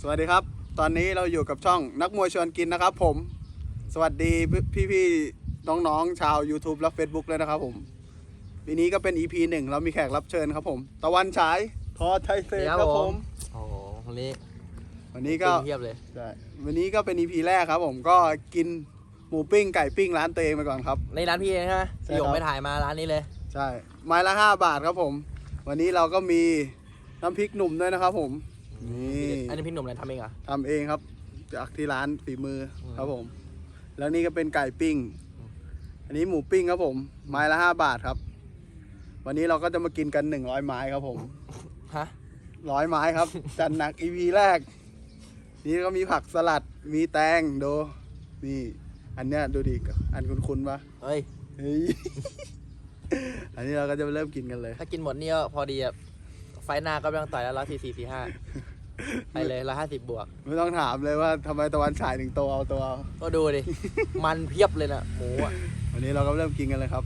สวัสดีครับ ตอนนี้เราอยู่กับช่องนักมวยชวนกินนะครับ ผม สวัสดีพี่ๆน้องๆชาว YouTube และ Facebook เลยนะครับ ผมปีนี้ก็เป็น EP หนึ่งเรามีแขกรับเชิญครับ ผม ตะวันฉายทอไทยเซครับครับผผม ม โอ้โหวันนี้วันนี้ก็เทียบเลย ใช่วันนี้ก็เป็น EP แรกครับ ผมก็กินหมูปิ้งไก่ปิ้งร้านตัวเองไปก่อนครับ ในร้านพี่เองใช่ไหมใช่พี่หยคงรับไปถ่ายมาร้านนี้เลย ใช่ไม้ละ 5 บาทครับผม วันนี้เราก็มีน้ำพริกหนุ่มด้วยนะครับผม นี่อันนี้พี่หนุ่มอะไรทำเองเหรอทำเองครับ จากที่ร้านฝีมืออมครับผม แล้วนี่ก็เป็นไก่ปิ้ง อันนี้หมูปิ้งครับผม ไม้ละ5บาทครับ วันนี้เราก็จะมากินกัน100ไม้ครับผมฮะร้อยไม้ครับ จัดหนัก EP แรก นี่ก็มีผักสลัดมีแตงดูนี่ อันเนี้ยดูดิอันคุ้นๆปะเฮ้ยเฮ้ย อันนี้เราก็จะเริ่มกินกันเลย ถ้ากินหมดนี่ก็พอดีอะไฟหน้าก็ไม่ต้องต่อยแล้วร้อยสี่สี่สี่ห้า ไปเลยร้อยห้าสิบบวก ไม่ต้องถามเลยว่าทำไมตะวันฉายถึงโตเอาตัวเอาก็ดูดิ มันเพียบเลยนะหมูอะวันนี้เราก็เริ่มกินกันเลยครับ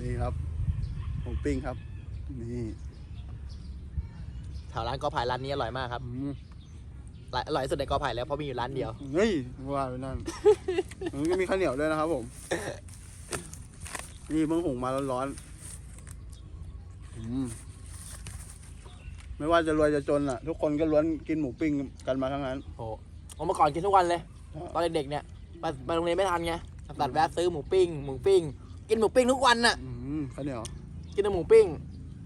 นี่ครับหมูปิ้งครับ นี่แถวร้านกอไผ่ร้านนี้อร่อยมากครับอืมร้านอร่อยที่สุดในกอไผ่แล้วเพราะมีอยู่ร้านเดียว เฮ้ยว่าไปนั่น มันก็มีข้าวเหนียวด้วยนะครับผม นี่เพิ่งหุงมาร้อนๆอืม ไม่ว่าจะรวยจะจนอะ ทุกคนก็ล้วนกินหมูปิ้งกันมาทั้งนั้น โอ้โหผมเมื่อก่อนกินทุกวันเลย ตอนเด็กๆเนี่ยไปไปโรงเรียนไม่ทันไงตัดแวะซื้อหมูปิ้งหมูปิ้ง กินหมูปิ้งทุกวันน่ะ อืมข้าวเหนียวกินแต่หมูปิ้ง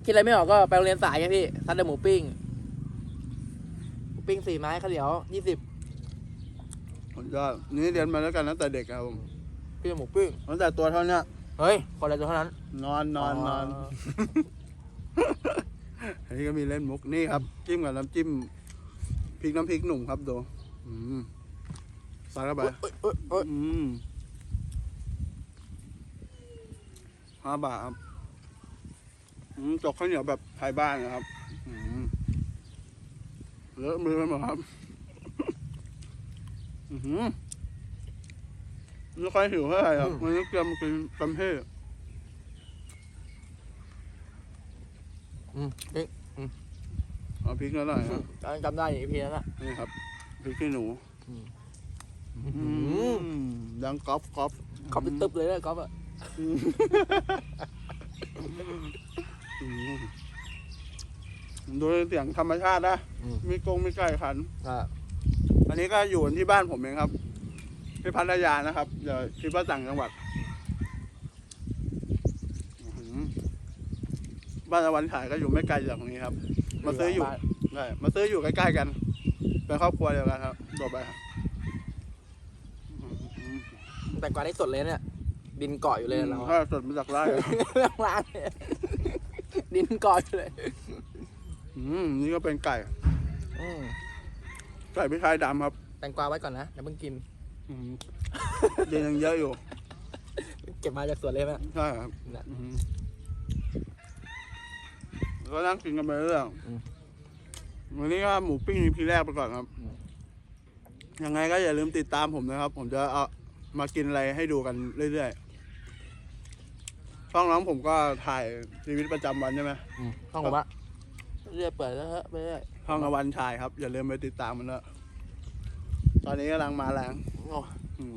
คิดอะไรไม่ออกก็ไปโรงเรียนสายไงพี่ซัดแต่หมูปิ้ง หมูปิ้งสี่ไม้ข้าวเหนียวยี่สิบผมก็นี่เรียนมาแล้วกันตั้งแต่เด็กครับผมกินแต่หมูปิ้ง ตั้งแต่ตัวเท่าเนี้ยเฮ้ยคนละตัวเท่านั้น นอนนอนนอน อันนี้ก็มีเล่นมุกนี่ครับ จิ้มกับน้ำจิ้มพริกน้ำพริกหนุ่มครับดูอืมใส่เข้าไปเอ้ยเอ้ยเอ้ยอืมห้าบาทครับอืมจกข้าวเหนียวแบบไทยบ้านนะครับอืมเลอะมือไปหมดครับ อือหือไม่ค่อยหิวเท่าไหร่ครับมันก็เกลือมกินกำเพ่ อืมเอ้ยเอาพริกแล้วหน่อยครับจำได้อีกพีนั้นละนี่ครับพริกขี้หนูอืมอืมดังก๊อบก๊อบขอบเป็นตึบเลยนะก๊อฟอะอืมโดยเสียงธรรมชาตินะมีกรงมีไก่ขัน อ่าอันนี้ก็อยู่ที่บ้านผมเองครับที่พัทยานะครับเดี๋ยวคิดว่าต่างจังหวัดอื้อหือ บ้านตะวันฉายก็อยู่ไม่ไกลจากตรงนี้ครับ มาซื้ออยู่ใช่มาซื้ออยู่ใกล้ๆกัน เป็นครอบครัวเดียวกันครับต่อไปครับอื้อหือแต่งกวาได้สดเลยเนี่ย ดินเกาะอยู่เลยเราถ้าสดมาจากไร่อะล้างเลยดินเกาะอยู่เลยอืมนี่ก็เป็นไก่อืมไก่พริกไทยดำครับ แตงกวาไว้ก่อนนะอย่าเพิ่งกินอืมเย็นยังเยอะอยู่ เก็บมาจากสวนเลยไหมใช่ครับน่ะอืมแล้ว ก็นั่งกินกันไปเรื่อยอืม วันนี้ก็หมูปิ้งพีแรกไปก่อนครับอืมยังไงก็อย่าลืมติดตามผมนะครับ ผมจะเอามากินอะไรให้ดูกันเรื่อยๆช่องน้องผมก็ถ่ายชีวิตประจำวันใช่ไหมต้องบอกว่าเรื่อยเปิดแล้วฮะไปเรื่อยช่องอวันชายครับ อย่าลืมไปติดตามมันด้วยตอนนี้กำลังมาแรงโอ้อืม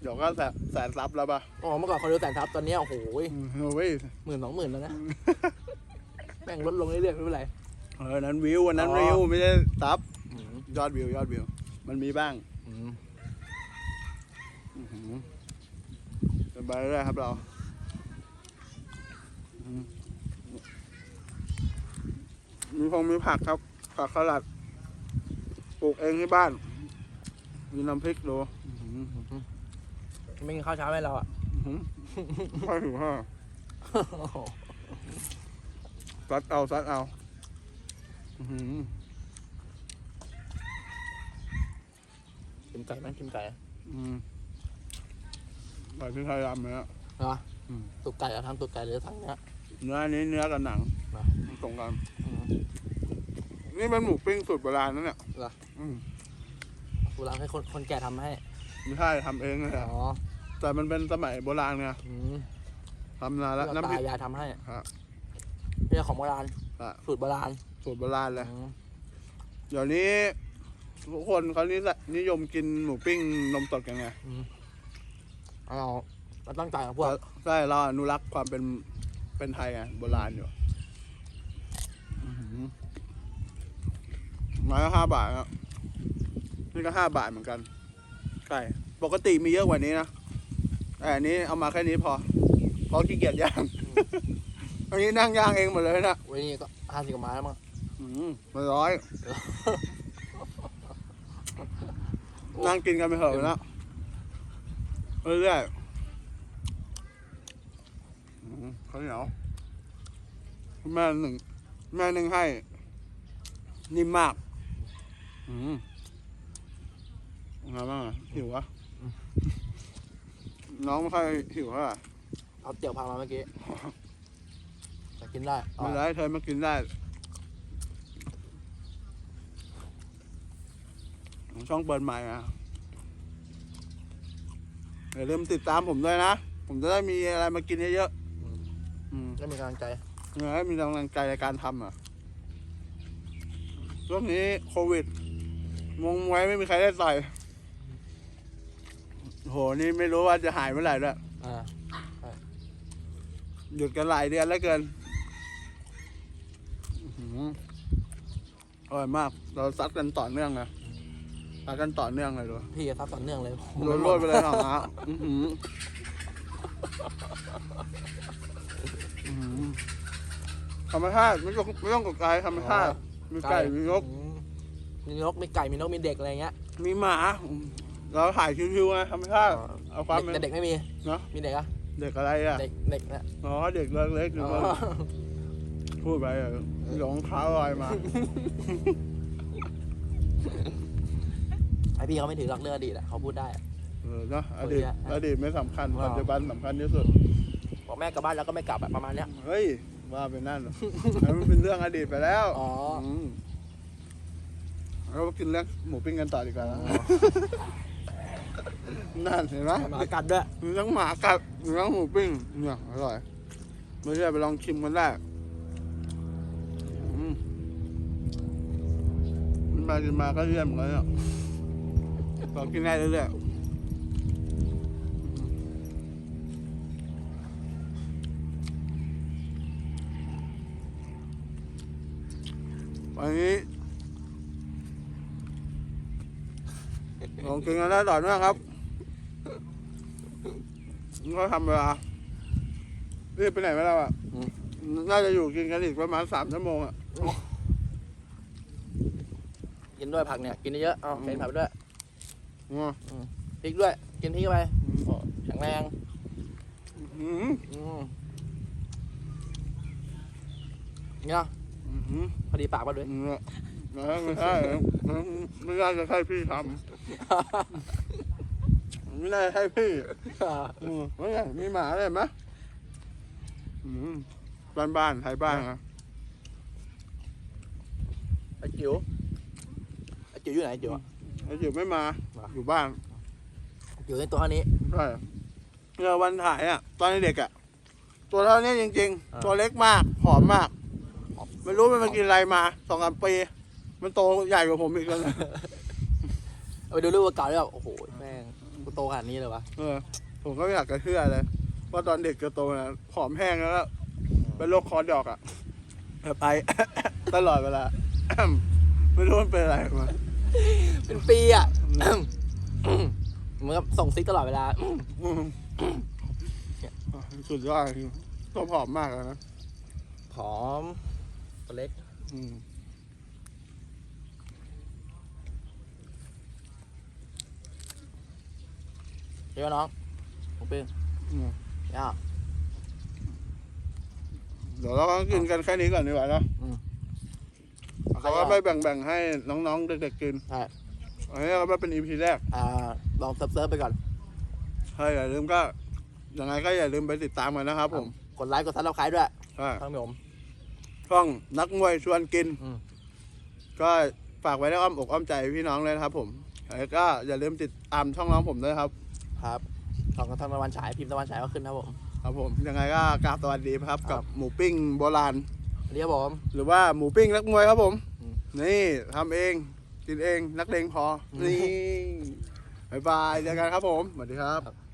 เดี๋ยวก็แสนแสนซับแล้วป่ะโหเมื่อก่อนคนดูแสนทับตอนนี้โอ้โหอืมโอ้ย หมื่นสองหมื่นแล้วนะ แม่งลดลงเรื่อยๆไม่เป็นไร เออนั้นวิววันนั้นอ๋อ วิวไม่ใช่ซับอืมยอดวิวยอดวิว มันมีบ้างอืมอื้อหือเป็นไปเรื่อยๆครับเราอืมมีพงมีผักครับ ผักสลัดปลูกเองที่บ้าน มีน้ำพริกดูอื้อหือ ไม่กินข้าวเช้าให้เราอะอื้อหือไม่ถึงห้าซัดเอาซัดเอาอื้อหือกินไก่ไหมกินไก่อะอืมใส่พริกไทยดำเลยอะเหรออืมตุกไก่เอาทำตุกไก่หรือทั้งเนี้ยเนื้ออันนี้เนื้อกับหนังเหรอตรงกันอืมนี่เป็นหมูปิ้งสูตรโบราณนั่นเนี่ยเหรออืมกูรังให้คนคนแก่ทำให้ ไม่ใช่ทำเองเลยอะอ๋อแต่มันเป็นสมัยโบราณไงอืมทำนานแล้วแล้วน้ำพริกตายายทำให้ครับเรื่องของโบราณอะสูตรโบราณสูตรโบราณเลย อืมเดี๋ยวนี้ทุกคนเขานิสนิยมกินหมูปิ้งนมสดกันไงเอาเราตั้งใจกับพวกใช่เราอนุรักษ์ความเป็นเป็นไทยไงโบราณอยู่อื้อหือไม้ละห้าบาทครับนี่ก็ห้าบาทเหมือนกัน ใช่ปกติมีเยอะกว่านี้นะแต่อันนี้เอามาแค่นี้พอเพราะขี้เกียจย่าง อันนี้นั่งย่างเองหมดเลยนะวันนี้ก็ห้าสิบกว่าไม้แล้วมั้งอืมมาร้อยนั่งกินกันไปเถอะนะเรื่อยๆอืมข้าวเหนียวแม่หนึ่งแม่หนึ่งให้ นิ่มมาก อืม ไงบ้างอะหิววะน้องไม่ค่อยหิวเท่าไหร่เอาเตี๋ยวพามาเมื่อกี้แต่กินได้เอาไม่ได้เธอมากินได้ช่องเปิดใหม่อะอย่าลืมติดตามผมด้วยนะ ผมจะได้มีอะไรมากินเยอะๆอืมได้มีกำลังใจจะได้มีกำลังใจในการทำอะช่วงนี้โควิดมงไว้ไม่มีใครได้ต่อย โห นี่ไม่รู้ว่าจะหายเมื่อไหร่ด้วยอ่าหยุดกันหลายเดือนแล้วเกินอื้อหืออร่อยมาก เราซัดกันต่อเนื่องนะซัดกันต่อเนื่องเลยดูพี่จะซับต่อเนื่องเลยโรยโรยไปเลยหน่อยนะอื้อหืออื้อหือธรรมชาติไม่ต้องไม่ต้องกดไกลธรรมชาติมีไก่มีนกอืมมีนกมีไก่มีนกมีเด็กอะไรเงี้ย มีหมา เราถ่ายชิวๆไงธรรมชาติเอาความเป็นแต่เด็กไม่มีเนอะมีเด็กอะเด็กอะไรอะเด็กเด็กนะอ๋อเด็กเล็กๆหรือว่าพูดไปอะหลงเท้าลอยมาไอพี่เขาไม่ถือหลักเรื่องอดีตอะเขาพูดได้อะเออเนอะอดีตเอออดีตไม่สำคัญอ๋อปัจจุบันสำคัญที่สุดบอกแม่กลับบ้านแล้วก็ไม่กลับอะประมาณเนี้ยเฮ้ยว่าไปนั่นเหรอให้มันเป็นเรื่องอดีตไปแล้วอ๋อมเรามากินเรื่องหมูปิ้งกันต่อดีกว่า นะนั่นเห็นไหมหมากัดด้วยมีทั้งหมากัดมีทั้งหมูปิ้งเนี่ยอร่อยไม่ใช่ไปลองชิมกันได้อืมกินมากินมาก็เรื่อยเหมือนกันเนี่ยลองกินได้เรื่อยๆวันนี้ลองกินกันได้ต่อเนื่องครับ ก็ทำเวลารีบไปไหนไม่ได้อะอืมน่าจะอยู่กินกันอีกประมาณสามชั่วโมงอะ กินด้วยผักเนี่ย กินเยอะๆเอาอืมใส่ผักไปด้วยอืมพริกด้วย กินพริกเข้าไปโอ้แข็งแรงอืมอืมเนี่ยอืมพอดีปากมาด้วยอืมไม่ใช่ไม่น่าจะใช่พี่ทำ ไม่น่าจะใช่พี่อืมไม่ใช่มีหมาเลยไหมอืมบ้านบ้านๆไทยบ้านนะไอจิ๋วไอจิ๋วอยู่ไหนไอ้จิ๋วอะ ไอ้จิ๋วไม่มาเหรออยู่บ้านจิ๋วในตัวเท่านี้ ใช่เนี่ยวันถ่ายอะ ตอนเด็กอะ ตัวเท่านี้จริงอ่าๆตัวเล็กมากผอมมาก ไม่รู้มันมากินอะไรมาสองสามปี มันโตใหญ่กว่าผมอีกแล้วนะ เอาไปดูรูปเก่าแล้วแบบโอ้โหแม่งกู โตขนาดนี้เลยวะเออ ผมก็ไม่อยากจะเชื่อเลยว่าตอนเด็กจะโตนะผอมแห้งแล้วก็เป็นโรคคอดอกอะแบบไอ ตลอดเวลา ไม่รู้มันเป็นอะไรมาเป็นปีอะเหมือนกับส่งซิกตลอดเวลาอืมสุดยอดจริงตัวผอมมากเลยนะผอมตัวเล็ก อืม เดี๋ยวน้องผมเป็นอืมย่าเดี๋ยวเราก็กินกันแค่นี้ก่อนดีกว่าเนอะอืมเขาก็ไม่แบ่งๆให้น้องๆเด็กๆกินใช่อันนี้ก็เป็นอีพีแรก อ่า ลองเซิร์ฟเซิร์ฟไปก่อนใช่อย่าลืมก็ยังไงก็อย่าลืมไปติดตามกันนะครับผม กดไลค์กดซับสไครต์ด้วยใช่ท่านผู้ชมช่องนักมวยชวนกินอืมก็ฝากไว้ในอ้อมอกอ้อมใจพี่น้องเลยนะครับผมแล้วก็อย่าลืมติดตามช่องน้องผมด้วยครับ ครับช่องกระทำตะวันฉายพิมพ์ตะวันฉายก็ขึ้นนะครับผม ครับผมยังไงก็กราบสวัสดีครับกับหมูปิ้งโบราณ สวัสดีครับผม หรือว่าหมูปิ้งนักมวยครับผม อืม นี่ทำเองกินเองนักเลงพอ นี่บายบายเจอกันครับผมสวัสดีครับ